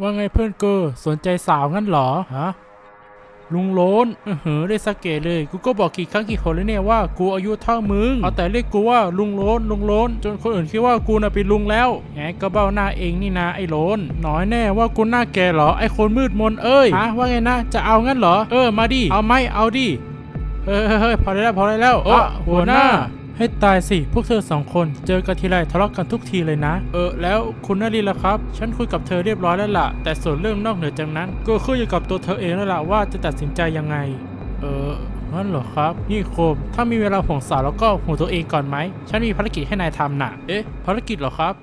ว่าไงเพื่อนเกอร์สนใจสาวงั้นเหรอฮะลุงโลนเออเหอได้สักเกตเลย กูก็บอกกี่ครั้งกี่คนแล้วเนี่ยว่ากูอายุเท่ามึง เอาแต่เรียกกูว่าลุงโลนลุงโลนจนคนอื่นคิดว่ากูน่ะเป็นลุงแล้วแหมก็เบ้าหน้าเองนี่นะไอ้โลนน้อยแน่ว่ากูหน้าแกเหรอไอ้คนมืดมนเอ้ยฮะว่าไงนะจะเอางั้นเหรอเออมาดิเอาไหมเอาดิเฮ้ยเฮ้ยเฮ้ยพอได้แล้วพอได้แล้วเออหัวหน้า ให้ตายสิ พวกเธอสองคนเจอกันทีไรทะเลาะกันทุกทีเลยนะ เออ แล้วคุณนารีล่ะครับ ฉันคุยกับเธอเรียบร้อยแล้วล่ะ แต่ส่วนเรื่องนอกเหนือจากนั้น ก็ขึ้นอยู่กับตัวเธอเองแล้วล่ะว่าจะตัดสินใจยังไง เอองั้นเหรอครับ นี่โคม ถ้ามีเวลาห่วงสาวแล้วก็ห่วงตัวเองก่อนไหม ฉันมีภารกิจให้นายทำน่ะ เอ๊ะ ภารกิจเหรอครับ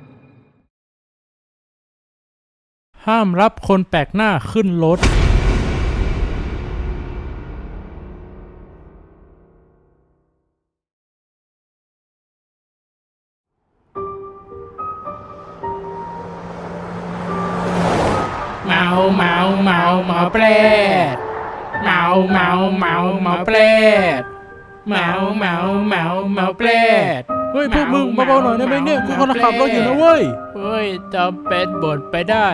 ห้ามรับคนแปลกหน้าขึ้นรถ เมาเมาเมาเมาแปรดเมาเมาเมาเมาแปรดเมาเมาเมาเมาแปรดเฮ้ยพวกมึงเบาๆหน่อยได้ไหมเนี่ยกูกำลังขับรถอยู่นะเว้ยเฮ้ยจำเป็นบ่นไปได้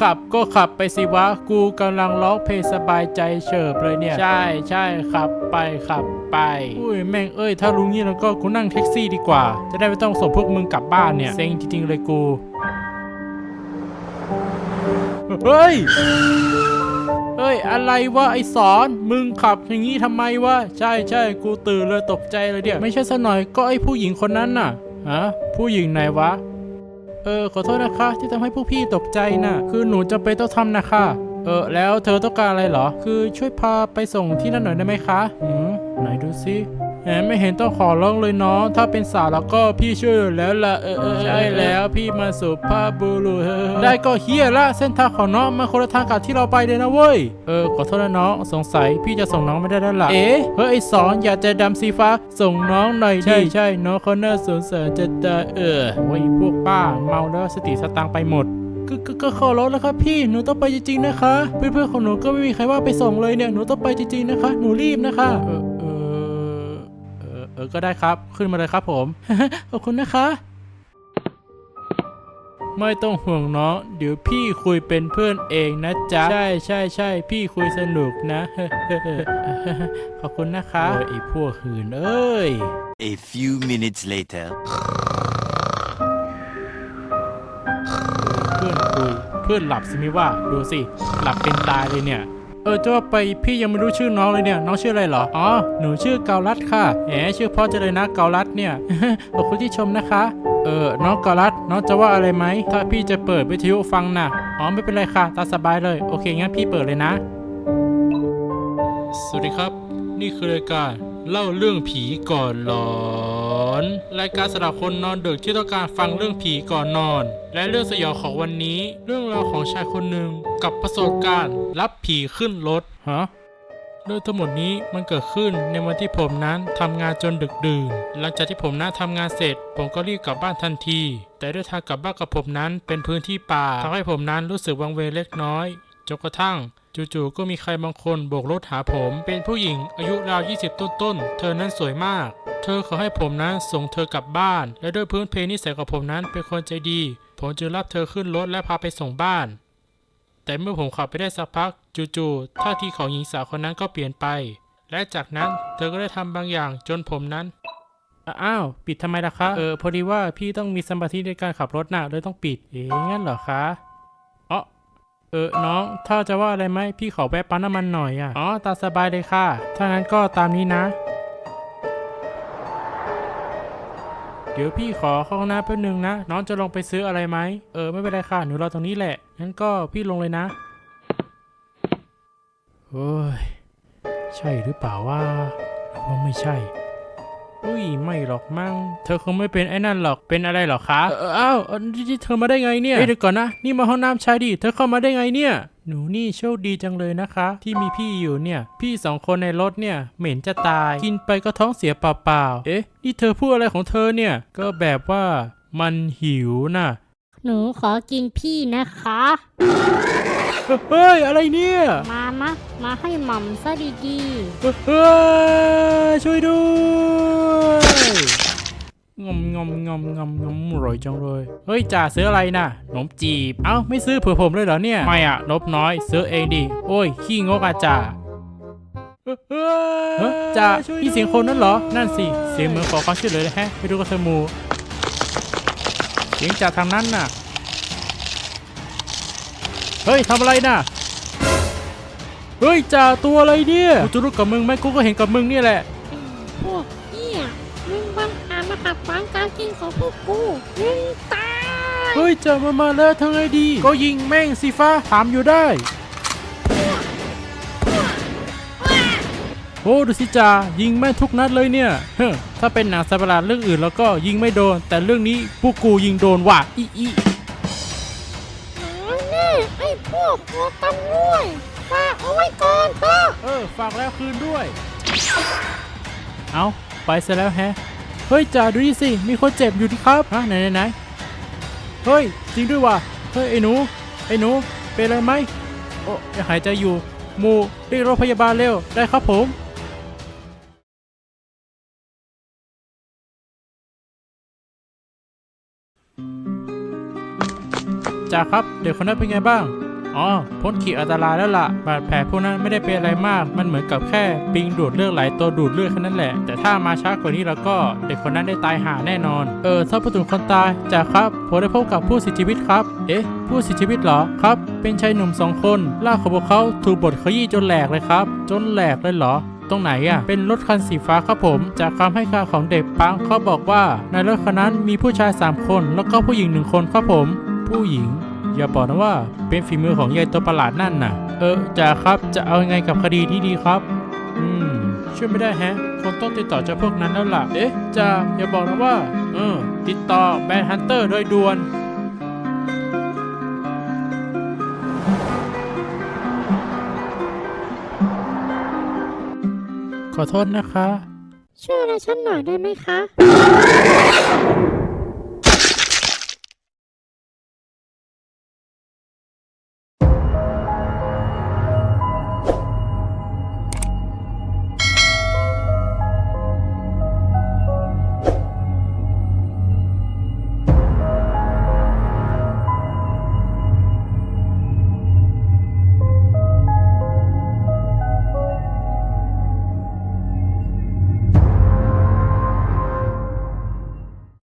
ขับก็ขับไปสิวะ กูกำลังร้องเพลงสบายใจเฉิบเลยเนี่ย ใช่ใช่ขับไปขับไปอุ้ยแม่งเอ้ยถ้ารู้งี้แล้วก็กูนั่งแท็กซี่ดีกว่า จะได้ไม่ต้องส่งพวกมึงกลับบ้านเนี่ยเซ็งจริงๆเลยกู เฮ้ย เฮ้ย อะไรวะไอสอน มึงขับอย่างนี้ทำไมวะ ใช่ใช่กูตื่นเลยตกใจเลยเนี่ยไม่ใช่ซะหน่อยก็ไอผู้หญิงคนนั้นน่ะ ฮะ ผู้หญิงไหนวะ เออ ขอโทษนะคะ ที่ทำให้พวกพี่ตกใจน่ะ คือหนูจะไปต้องทำนะคะ เออ แล้วเธอต้องการอะไรเหรอ คือช่วยพาไปส่งที่นั่นหน่อยได้ไหมคะ หืมไหนดูสิ แหมไม่เห็นต้องขอร้องเลยเนาะถ้าเป็นสาวแล้วก็พี่ช่วยอยู่แล้วล่ะเออเออใช่แล้วพี่มาสุภาพบุรุษเออได้ก็เฮียละเส้นทางของน้องมันคนละทางกับที่เราไปเลยนะเว้ยเออขอโทษนะน้องสงสัยพี่จะส่งน้องไม่ได้แล้วล่ะเอ๊ะเฮ้ยไอสอนอยากจะดำสีฟ้าส่งน้องหน่อยดิใช่ใช่น้องเขาน่าสงสารจะตายเออโอ้ยพวกป้าเมาแล้วสติสตังค์ไปหมดก็ก็ก็ขอร้องแล้วครับพี่หนูต้องไปจริงๆนะคะ เพื่อนๆของหนูก็ไม่มีใครว่าไปส่งเลยเนี่ยหนูต้องไปจริงๆนะคะ หนูรีบนะคะเออเออเออเออก็ได้ครับ ขึ้นมาเลยครับผม ขอบคุณนะคะ ไม่ต้องห่วงน้องเดี๋ยวพี่คุยเป็นเพื่อนเองนะจ๊ะ ใช่ใช่ใช่พี่คุยสนุกนะ ขอบคุณนะคะโอ้ยไอ้พวกหื่นเอ้ย A few minutes later. เพื่อนคุยเพื่อนหลับสิมิว่าดูสิ หลับเป็นตายเลยเนี่ย เออจะว่าไปพี่ยังไม่รู้ชื่อน้องเลยเนี่ยน้องชื่ออะไรเหรออ๋อหนูชื่อเกาลัดค่ะแหมชื่อพ่อจะเลยนะเกาลัดเนี่ยขอบคุณที่ชมนะคะ เออน้องเกาลัดน้องจะว่าอะไรไหมถ้าพี่จะเปิดวิทยุฟังนะอ๋อไม่เป็นไรค่ะตาสบายเลยโอเคงั้นพี่เปิดเลยนะ สวัสดีครับ นี่คือรายการเล่าเรื่องผีก่อนหลอ นรายการสำหรับคนนอนดึกที่ต้องการฟังเรื่องผีก่อนนอน และเรื่องสยองของวันนี้ เรื่องราวของชายคนหนึ่งกับประสบการณ์ รับผีขึ้นรถฮะเรื่องทั้งหมดนี้มันเกิดขึ้นในวันที่ผมนั้นทำงานจนดึกดื่น หลังจากที่ผมนั้นทำงานเสร็จ ผมก็รีบกลับบ้านทันที แต่ด้วยทางกลับบ้านกับผมนั้นเป็นพื้นที่ป่าทำให้ผมนั้นรู้สึกวังเวงเล็กน้อยจนกระทั่งจู่ๆก็มีใครบางคนโบกรถหาผม เป็นผู้หญิงอายุราว 20 ต้นๆ เธอนั้นสวยมาก เธอขอให้ผมนั้นส่งเธอกลับบ้าน และด้วยพื้นเพนิสัยของผมนั้นเป็นคนใจดี ผมจึงรับเธอขึ้นรถและพาไปส่งบ้าน แต่เมื่อผมขับไปได้สักพักจู่ๆท่าทีของหญิงสาวคนนั้นก็เปลี่ยนไป และจากนั้นเธอก็ได้ทำบางอย่างจนผมนั้นอ้าวปิดทำไมล่ะคะเออพอดีว่าพี่ต้องมีสมาธิในการขับรถน่ะเลยต้องปิดเอ๊ะงั้นเหรอคะอ๋อเออน้อง ถ้าจะว่าอะไรไหมพี่ขอแวะปั๊มน้ำมันหน่อยอะอ๋อตามสบายเลยค่ะ ถ้างั้นก็ตามนี้นะ ดี๋ยวพี่ขอเข้าห้องน้ำแป๊บนึงนะ น้องจะลงไปซื้ออะไรไหมเออไม่เป็นไรค่ะหนูรอตรงนี้แหละงั้นก็พี่ลงเลยนะเฮ้ยใช่หรือเปล่าว่าหรือว่าไม่ใช่อุ้ยไม่หรอกมั้งเธอคงไม่เป็นไอ้นั่นหรอกเป็นอะไรหรอคะเอ้าวเออนี่เธอมาได้ไงเนี่ยเดี๋ยวก่อนนะนี่มาห้องน้ำชายดิเธอเข้ามาได้ไงเนี่ย หนูนี่โชคดีจังเลยนะคะ ที่มีพี่อยู่เนี่ย พี่สองคนในรถเนี่ยเหม็นจะตาย กินไปก็ท้องเสียเปล่าๆเอ๊ะ นี่เธอพูดอะไรของเธอเนี่ย ก็แบบว่ามันหิวน่ะ หนูขอกินพี่นะคะ เฮ้ย อะไรเนี่ย มามามาให้หม่ำซะดีเฮ้ยช่วยด้วย งอมงอมงอมงอมงอมอร่อยจังเลย เฮ้ยจ่าซื้ออะไรนะขนมจีบ เอ้าไม่ซื้อเผื่อผมเลยเหรอเนี่ย ไม่อะนบน้อยซื้อเองดิ โอ้ย ขี้งกอะจ่าเฮ้ยจ่าพี่เสียงคนนั่นเหรอ นั่นสิ เสียงเหมือนขอความช่วยเหลือเลยแฮะ ไปดูกันเถอะหมู เสียงจากทางนั้นน่ะ เฮ้ยทำอะไรน่ะ เฮ้ยจ่าตัวอะไรเนี่ยกูจะรู้กับมึงไหมกูก็เห็นกับมึงนี่แหละพวก ขัดขวางการกินของพวกกูมึงตาย เฮ้ยจ่ามามาแล้วทางไงดี ก็ยิงแม่งสิฟ้าถามอยู่ได้ โอ้ดูสิจ่ายิงแม่นทุกนัดเลยเนี่ยเฮ้อถ้าเป็นหนังสัตว์ประหลาดเรื่องอื่นแล้วก็ยิงไม่โดน แต่เรื่องนี้พวกกูยิงโดนว่ะอีอีน้อยแน่ไอ้พวกหัวตำรวจฝากเอาไว้ก่อนเถอะ เออฝากแล้วคืนด้วย เอาไปซะแล้วแฮะ เฮ้ยจ่าดูดิสิ มีคนเจ็บอยู่ที่ครับฮะไหนไหนไหนเฮ้ย จริงด้วยว่ะ เฮ้ย ไอ้หนู ไอ้หนู เป็นอะไรไหมโอ้ยังหายใจอยู่ หมูเรียกรถพยาบาลเร็ว ได้ครับผมจ่าครับ เด็กคนนั้นเป็นไงบ้าง อ๋อพ้นขีดอันตรายแล้วล่ะ บาดแผลพวกนั้นไม่ได้เป็นอะไรมาก มันเหมือนกับแค่ปิงดูดเลือดไหลตัวดูดเลือดแค่นั้นแหละ แต่ถ้ามาช้ากว่านี้แล้วก็เด็กคนนั้นได้ตายหาแน่นอน เออถ้าพูดถึงคนตายจ่าครับผมได้พบกับผู้เสียชีวิตครับ เอ๊ะ ผู้เสียชีวิตเหรอครับ เป็นชายหนุ่มสองคนล่ากของพวกเขาถูกบดขยี้จนแหลกเลยครับ จนแหลกเลยเหรอตรงไหนอะ เป็นรถคันสีฟ้าครับผม จากคำให้การของเด็กปังเขาบอกว่า ในรถคันนั้นมีผู้ชาย 3 คน แล้วก็ผู้หญิงหนึ่งคนครับผม ผู้หญิง อย่าบอกนะว่าเป็นฝีมือของยายตัวประหลาดนั่นน่ะ เออจ่าครับจะเอายังไงกับคดีนี้ดีครับ อืม ช่วยไม่ได้แฮะ คงต้องติดต่อเจ้าพวกนั้นแล้วล่ะ เอ๊ะจ่าอย่าบอกนะว่า เออ ติดต่อแบนฮันเตอร์โดยด่วนขอโทษนะคะ ช่วยอะไรฉันหน่อยได้ไหมคะ